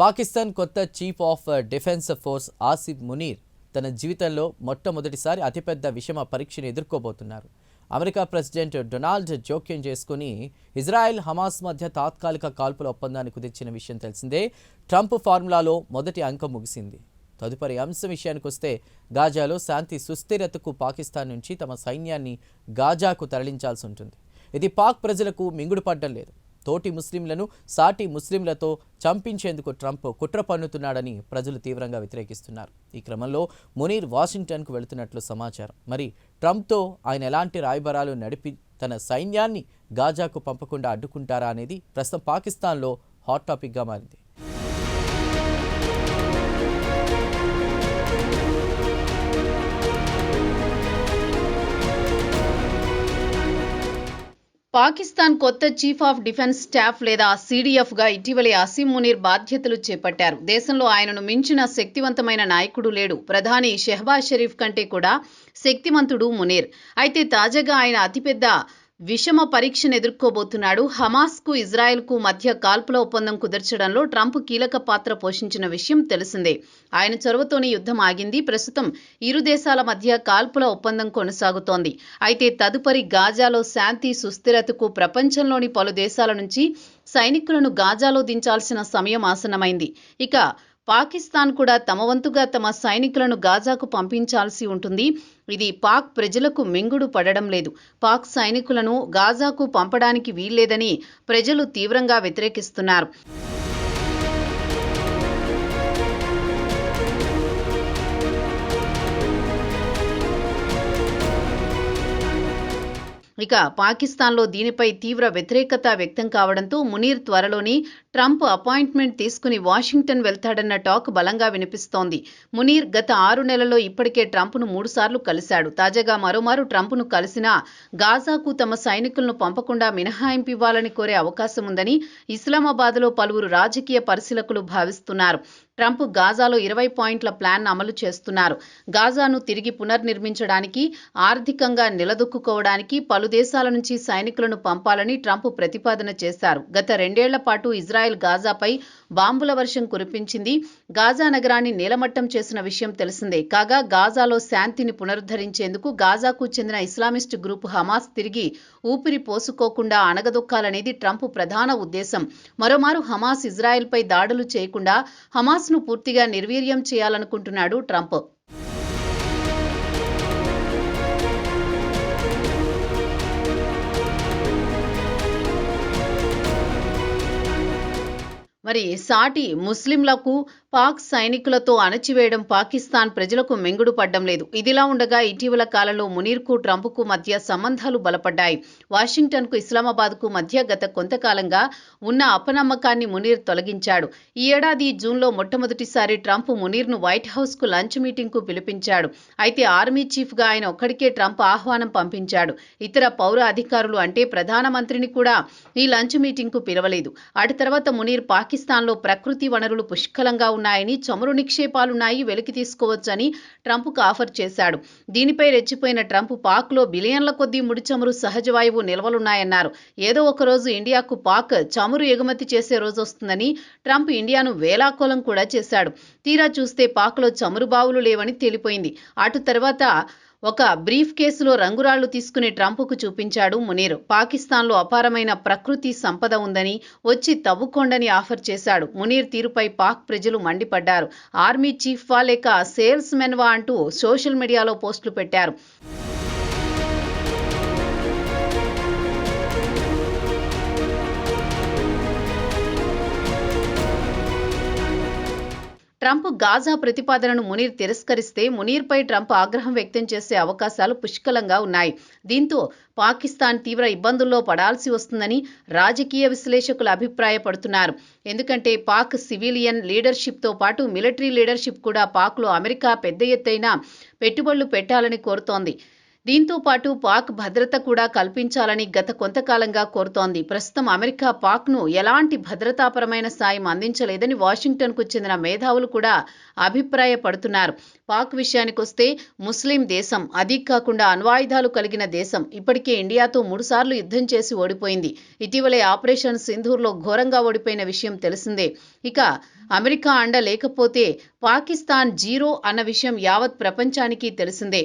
పాకిస్తాన్ కొత్త chief of defence force Asif Munir తన జీవితంలో మొట్టమొదటిసారి అతిపెద్ద విషమ పరీక్షను ఎదుర్కోబోతున్నారు. అమెరికా ప్రెసిడెంట్ డొనాల్డ్ జోక్యం చేసుకుని ఇజ్రాయెల్ హమాస్ మధ్య తాత్కాలిక కాల్పుల ఒప్పందాన్ని కుదిర్చిన విషయం తెలిసిందే. ట్రంప్ ఫార్ములాలో మొదటి అంకం ముగిసింది. తదుపరి అంశం విషయానికి వస్తే గాజాలో శాంతి సుస్థిరతకు పాకిస్తాన్ నుంచి తమ సైన్యాన్ని గాజాకు తరలించాల్సి ఉంటుంది. ఇది పాక్ ప్రజలకు మింగుడు పడ్డం లేదు. తోటి ముస్లింలను సాటి ముస్లింలతో చంపించేందుకు ట్రంప్ కుట్ర పన్నుతున్నాడని ప్రజలు తీవ్రంగా వ్యతిరేకిస్తున్నారు. ఈ క్రమంలో మునీర్ వాషింగ్టన్కు వెళుతున్నట్లు సమాచారం. మరి ట్రంప్తో ఆయన ఎలాంటి రాయబారాలు నడిపి తన సైన్యాన్ని గాజాకు పంపకుండా అడ్డుకుంటారా అనేది ప్రస్తుతం పాకిస్తాన్లో హాట్ టాపిక్గా మారింది. పాకిస్తాన్ కొత్త చీఫ్ ఆఫ్ డిఫెన్స్ స్టాఫ్ లేదా సీడీఎఫ్గా ఇటీవలే అసీం మునీర్ బాధ్యతలు చేపట్టారు. దేశంలో ఆయనను మించిన శక్తివంతమైన నాయకుడు లేడు. ప్రధాని షెహబాజ్ షరీఫ్ కంటే కూడా శక్తివంతుడు మునీర్. అయితే తాజాగా ఆయన అతిపెద్ద విషమ పరీక్షను ఎదుర్కోబోతున్నాడు. హమాస్కు ఇజ్రాయెల్కు మధ్య కాల్పుల ఒప్పందం కుదర్చడంలో ట్రంప్ కీలక పాత్ర పోషించిన విషయం తెలిసిందే. ఆయన చొరవతోనే యుద్ధం ఆగింది. ప్రస్తుతం ఇరు దేశాల మధ్య కాల్పుల ఒప్పందం కొనసాగుతోంది. అయితే తదుపరి గాజాలో శాంతి సుస్థిరతకు ప్రపంచంలోని పలు దేశాల నుంచి సైనికులను గాజాలో దించాల్సిన సమయం ఆసన్నమైంది. ఇక పాకిస్తాన్ కూడా తమ వంతుగా తమ సైనికులను గాజాకు పంపించాల్సి ఉంటుంది. ఇది పాక్ ప్రజలకు మింగుడు పడడం లేదు. పాక్ సైనికులను గాజాకు పంపడానికి వీల్లేదని ప్రజలు తీవ్రంగా వ్యతిరేకిస్తున్నారు. ఇక పాకిస్తాన్లో దీనిపై తీవ్ర వ్యతిరేకత వ్యక్తం కావడంతో మునీర్ త్వరలోని ట్రంప్ అపాయింట్మెంట్ తీసుకుని వాషింగ్టన్ వెళ్తాడన్న టాక్ బలంగా వినిపిస్తోంది. మునీర్ గత ఆరు నెలల్లో ఇప్పటికే ట్రంప్ను మూడుసార్లు కలిశాడు. తాజాగా మరోమారు ట్రంప్ను కలిసినా గాజాకు తమ సైనికులను పంపకుండా మినహాయింపు ఇవ్వాలని కోరే అవకాశం ఉందని ఇస్లామాబాద్లో పలువురు రాజకీయ పరిశీలకులు భావిస్తున్నారు. ట్రంప్ గాజాలో ఇరవై పాయింట్ల ప్లాన్ అమలు చేస్తున్నారు. గాజాను తిరిగి పునర్నిర్మించడానికి ఆర్థికంగా నిలదొక్కుకోవడానికి పలు దేశాల నుంచి సైనికులను పంపాలని ట్రంప్ ప్రతిపాదన చేశారు. గత రెండేళ్ళ పాటు ఇజ్రాయెల్ గాజాపై బాంబుల వర్షం కురిపించింది. గాజా నగరాన్ని నీలమట్టం చేసిన విషయం తెలిసిందే. కాగా గాజాలో శాంతిని పునరుద్ధరించేందుకు గాజాకు చెందిన ఇస్లామిస్ట్ గ్రూప్ హమాస్ తిరిగి ఊపిరి పోసుకోకుండా అణగదొక్కాలనేది ట్రంప్ ప్రధాన ఉద్దేశం. మరోమారు హమాస్ ఇజ్రాయెల్పై దాడులు చేయకుండా హమాస్ను పూర్తిగా నిర్వీర్యం చేయాలనుకుంటున్నాడు ట్రంప్. మరి సాటి ముస్లింలకు పాక్ సైనికులతో అణచివేయడం పాకిస్తాన్ ప్రజలకు మెంగుడు పడ్డం లేదు. ఇదిలా ఉండగా ఇటీవల కాలంలో మునీర్కు ట్రంప్కు మధ్య సంబంధాలు బలపడ్డాయి. వాషింగ్టన్కు ఇస్లామాబాద్కు మధ్య గత కొంతకాలంగా ఉన్న అపనమ్మకాన్ని మునీర్ తొలగించాడు. ఈ ఏడాది జూన్లో మొట్టమొదటిసారి ట్రంప్ మునీర్ను వైట్ హౌస్కు లంచ్ మీటింగ్కు పిలిపించాడు. అయితే ఆర్మీ చీఫ్గా ఆయన ఒక్కడికే ట్రంప్ ఆహ్వానం పంపించాడు. ఇతర పౌర అధికారులు అంటే ప్రధానమంత్రిని కూడా ఈ లంచ్ మీటింగ్కు పిలవలేదు. అటు తర్వాత మునీర్ పాకిస్తాన్లో ప్రకృతి వనరులు పుష్కలంగా ఉన్నాయని చమురు నిక్షేపాలున్నాయి వెలికి తీసుకోవచ్చని ట్రంప్కు ఆఫర్ చేశాడు. దీనిపై రెచ్చిపోయిన ట్రంప్ పాక్లో బిలియన్ల కొద్దీ ముడి చమురు సహజ వాయువు నిల్వలున్నాయన్నారు. ఏదో ఒక రోజు ఇండియాకు పాక్ చమురు ఎగుమతి చేసే రోజు వస్తుందని ట్రంప్ ఇండియాను వేలాకోలం కూడా చేశాడు. తీరా చూస్తే పాక్లో చమురు బావులు లేవని తేలిపోయింది. అటు తర్వాత ఒక బ్రీఫ్ కేసులో రంగురాళ్ళు తీసుకుని ట్రంప్కు చూపించాడు మునీర్. పాకిస్తాన్లో అపారమైన ప్రకృతి సంపద ఉందని వచ్చి తవ్వుకోండని ఆఫర్ చేశాడు. మునీర్ తీరుపై పాక్ ప్రజలు మండిపడ్డారు. ఆర్మీ చీఫ్ వా లేక సేల్స్ మెన్వా అంటూ సోషల్ మీడియాలో పోస్టులు పెట్టారు. ట్రంప్ గాజా ప్రతిపాదనను మునీర్ తిరస్కరిస్తే మునీర్పై ట్రంప్ ఆగ్రహం వ్యక్తం చేసే అవకాశాలు పుష్కలంగా ఉన్నాయి. దీంతో పాకిస్తాన్ తీవ్ర ఇబ్బందుల్లో పడాల్సి వస్తుందని రాజకీయ విశ్లేషకులు అభిప్రాయపడుతున్నారు. ఎందుకంటే పాక్ సివిలియన్ లీడర్షిప్తో పాటు మిలిటరీ లీడర్షిప్ కూడా పాక్లో అమెరికా పెద్ద ఎత్తైన పెట్టుబడులు పెట్టాలని కోరుతోంది. దీంతో పాటు పాక్ భద్రత కూడా కల్పించాలని గత కొంతకాలంగా కోరుతోంది. ప్రస్తుతం అమెరికా పాక్ను ఎలాంటి భద్రతాపరమైన సాయం అందించలేదని వాషింగ్టన్కు చెందిన మేధావులు కూడా అభిప్రాయపడుతున్నారు. పాక్ విషయానికొస్తే ముస్లిం దేశం అదీ కాకుండా అణ్వాయుధాలు కలిగిన దేశం ఇప్పటికే ఇండియాతో మూడుసార్లు యుద్ధం చేసి ఓడిపోయింది. ఇటీవలే ఆపరేషన్ సింధూర్లో ఘోరంగా ఓడిపోయిన విషయం తెలిసిందే. ఇక అమెరికా అండ లేకపోతే పాకిస్తాన్ జీరో అన్న విషయం యావత్ ప్రపంచానికి తెలిసిందే.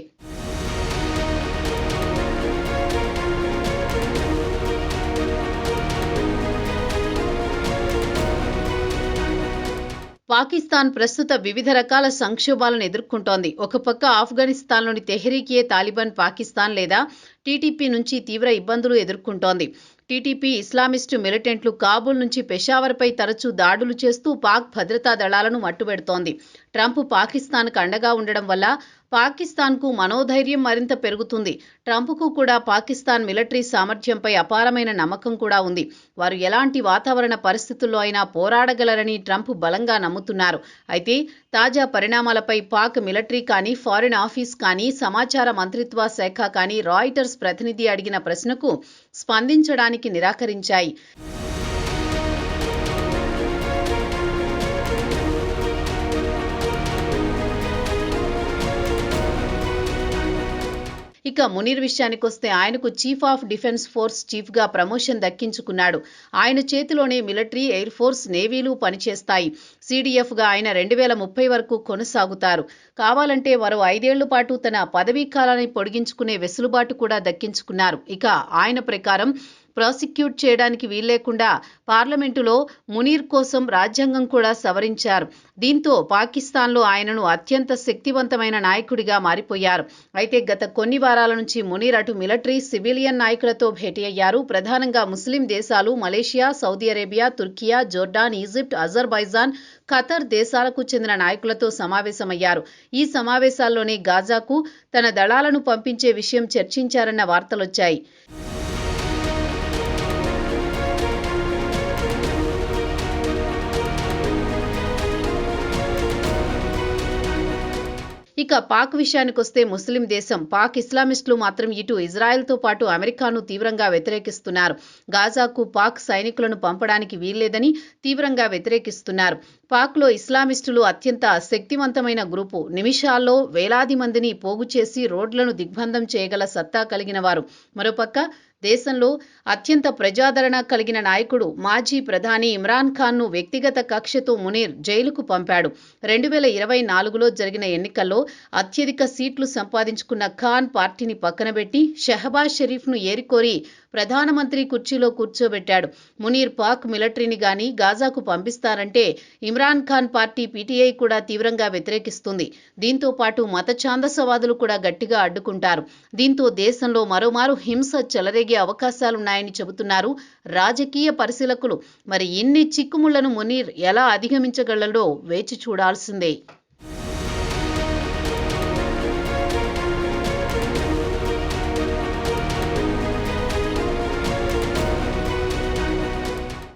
పాకిస్తాన్ ప్రస్తుత వివిధ రకాల సంక్షోభాలను ఎదుర్కొంటోంది. ఒకపక్క ఆఫ్ఘనిస్తాన్లోని తెహ్రీకియే తాలిబాన్ పాకిస్తాన్ లేదా టీటీపీ నుంచి తీవ్ర ఇబ్బందులు ఎదుర్కొంటోంది. టీటీపీ ఇస్లామిస్టు మిలిటెంట్లు కాబూల్ నుంచి పెషావర్పై తరచూ దాడులు చేస్తూ పాక్ భద్రతా దళాలను మట్టుబెడుతోంది ట్రంప్ పాకిస్తాన్కు అండగా ఉండడం వల్ల పాకిస్తాన్కు మనోధైర్యం మరింత పెరుగుతుంది. ట్రంప్కు కూడా పాకిస్తాన్ మిలిటరీ సామర్థ్యంపై అపారమైన నమ్మకం కూడా ఉంది. వారు ఎలాంటి వాతావరణ పరిస్థితుల్లో అయినా పోరాడగలరని ట్రంప్ బలంగా నమ్ముతున్నారు. అయితే తాజా పరిణామాలపై పాక్ మిలిటరీ కానీ ఫారిన్ ఆఫీస్ కానీ సమాచార మంత్రిత్వ శాఖ కానీ రాయిటర్స్ ప్రతినిధి అడిగిన ప్రశ్నకు స్పందించడానికి నిరాకరించాయి. ఇక మునీర్ విషయానికొస్తే ఆయనకు చీఫ్ ఆఫ్ డిఫెన్స్ ఫోర్స్ చీఫ్గా ప్రమోషన్ దక్కించుకున్నాడు. ఆయన చేతిలోనే మిలిటరీ ఎయిర్ ఫోర్స్ నేవీలు పనిచేస్తాయి. సీడీఎఫ్గా ఆయన రెండు వేల ముప్పై వరకు కొనసాగుతారు. కావాలంటే మరో ఐదేళ్ళ పాటు తన పదవీ కాలాన్ని పొడిగించుకునే వెసులుబాటు కూడా దక్కించుకున్నారు. ఇక ఆయన ప్రకారం ప్రాసిక్యూట్ చేయడానికి వీల్లేకుండా పార్లమెంటులో మునీర్ కోసం రాజ్యాంగం కూడా సవరించారు. దీంతో పాకిస్తాన్లో ఆయనను అత్యంత శక్తివంతమైన నాయకుడిగా మారిపోయారు. అయితే గత కొన్ని వారాల నుంచి మునీర్ అటు మిలిటరీ సివిలియన్ నాయకులతో భేటీ అయ్యారు. ప్రధానంగా ముస్లిం దేశాలు Malaysia Saudi Arabia Turkiye Jordan Egypt Azerbaijan Qatar దేశాలకు చెందిన నాయకులతో సమావేశమయ్యారు. ఈ సమావేశాల్లోనే గాజాకు తన దళాలను పంపించే విషయం చర్చించారన్న వార్తలొచ్చాయి. ఇక పాక్ విషయానికొస్తే ముస్లిం దేశం పాక్ ఇస్లామిస్టులు మాత్రం ఇటు ఇజ్రాయెల్తో పాటు అమెరికాను తీవ్రంగా వ్యతిరేకిస్తున్నారు. గాజాకు పాక్ సైనికులను పంపడానికి వీల్లేదని తీవ్రంగా వ్యతిరేకిస్తున్నారు. పాక్లో ఇస్లామిస్టులు అత్యంత శక్తివంతమైన గ్రూపు. నిమిషాల్లో వేలాది మందిని పోగు చేసి రోడ్లను దిగ్బంధం చేయగల సత్తా కలిగిన వారు. మరోపక్క దేశంలో అత్యంత ప్రజాదరణ కలిగిన నాయకుడు మాజీ ప్రధాని ఇమ్రాన్ ఖాన్ను వ్యక్తిగత కక్షతో మునీర్ జైలుకు పంపాడు. రెండు వేల ఇరవై నాలుగులో జరిగిన ఎన్నికల్లో అత్యధిక సీట్లు సంపాదించుకున్న ఖాన్ పార్టీని పక్కనబెట్టి షహబాజ్ షరీఫ్ను ఏరికోరి ప్రధానమంత్రి కుర్చీలో కూర్చోబెట్టాడు. మునీర్ పాక్ మిలిటరీని గాని గాజాకు పంపిస్తారంటే ఇమ్రాన్ ఖాన్ పార్టీ పీటీఐ కూడా తీవ్రంగా వ్యతిరేకిస్తుంది. దీంతో పాటు మత ఛాందసవాదులు కూడా గట్టిగా అడ్డుకుంటారు. దీంతో దేశంలో మరోమారు హింస చెలరేగి అవకాశాలున్నాయని చెబుతున్నారు రాజకీయ పరిశీలకులు. మరి ఇన్ని చిక్కుముళ్ళను మునీర్ ఎలా అధిగమించగలడో వేచి చూడాల్సిందే.